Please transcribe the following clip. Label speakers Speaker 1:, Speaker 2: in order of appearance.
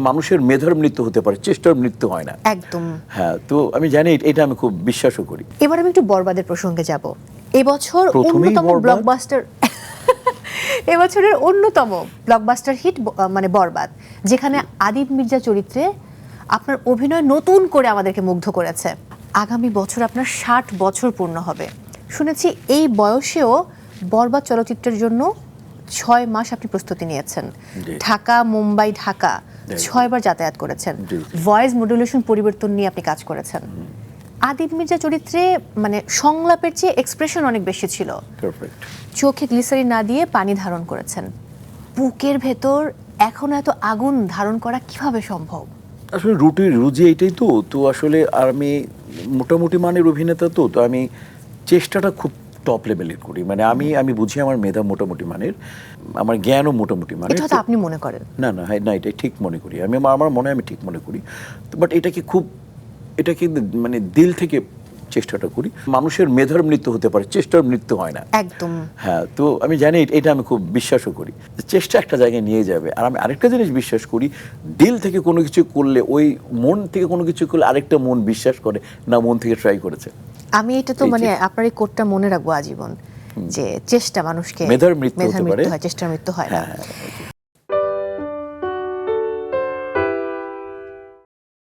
Speaker 1: মানুষের মেধার মৃত্যু হতে পারে চেষ্টার মৃত্যু হয় না।
Speaker 2: একদম।
Speaker 1: হ্যাঁ তো আমি জানি এটা- আমি খুব বিশ্বাসও করি।
Speaker 2: এবার আমি একটু বরবাদের প্রসঙ্গে যাব। এবছর অন্যতম ব্লকবাস্টার এবছরের অন্যতম ব্লকবাস্টার হিট মানে বরবাদ যেখানে আদিব মির্জা চরিত্রে আপনার অভিনয় নতুন করে আমাদেরকে মুগ্ধ করেছে। আগামী বছর আপনার ষাট বছর পূর্ণ হবে। শুনেছি এই বয়সেও বরবাদ চলচ্চিত্রের জন্য ছয় মাস আপনি প্রস্তুতি নিয়েছেন। ঢাকা মুম্বাই ঢাকা। ছয়বার যাতায়াত করেছেন। ভয়েস মডুলেশন পরিবর্তন নিয়ে আপনি কাজ করেছেন। আদিব মির্জা চরিত্রে মানে সংলাপের চেয়ে এক্সপ্রেশন অনেক বেশি ছিল। চোখে গ্লিসারিন না দিয়ে পানি ধারণ করেছেন। বুকের ভেতর এখন এত আগুন ধারণ করা কীভাবে সম্ভব?
Speaker 1: আসলে রুটি রুজি এইটাই তো। তো আসলে আর আমি মোটামুটি মানের অভিনেতা তো। তো আমি চেষ্টাটা খুব টপ লেভেলের করি। মানে আমি আমি বুঝি আমার মেধা মোটামুটি মানের আমার জ্ঞানও মোটামুটি মানের।
Speaker 2: এটা আপনি মনে করেন।
Speaker 1: না না হ্যাঁ না এটাই ঠিক মনে করি। আমি আমার- মনে আমি ঠিক মনে করি। বাট এটাকে খুব এটাকে মানে দিল থেকে চেষ্টাটা করি। মানুষের মেধার মৃত্যু হতে পারে চেষ্টার মৃত্যু হয় না।
Speaker 2: একদম।
Speaker 1: হ্যাঁ তো আমি জানি এটা- এটা আমি খুব বিশ্বাসও করি। চেষ্টা একটা জায়গায় নিয়ে যাবে। আর আমি আরেকটা জিনিস বিশ্বাস করি দিল থেকে কোনো কিছু করলে ওই মন থেকে কোনো কিছু করলে আরেকটা মন বিশ্বাস করে না মন থেকে ট্রাই করেছে।
Speaker 2: আমি এটা তো মানে আপনার এই কোটটা মনে রাখব আজীবন যে চেষ্টা মানুষকে
Speaker 1: মেধার মৃত্যু হতে পারে।
Speaker 2: হয় চেষ্টার মৃত্যু হয় না।
Speaker 1: হ্যাঁ হ্যাঁ।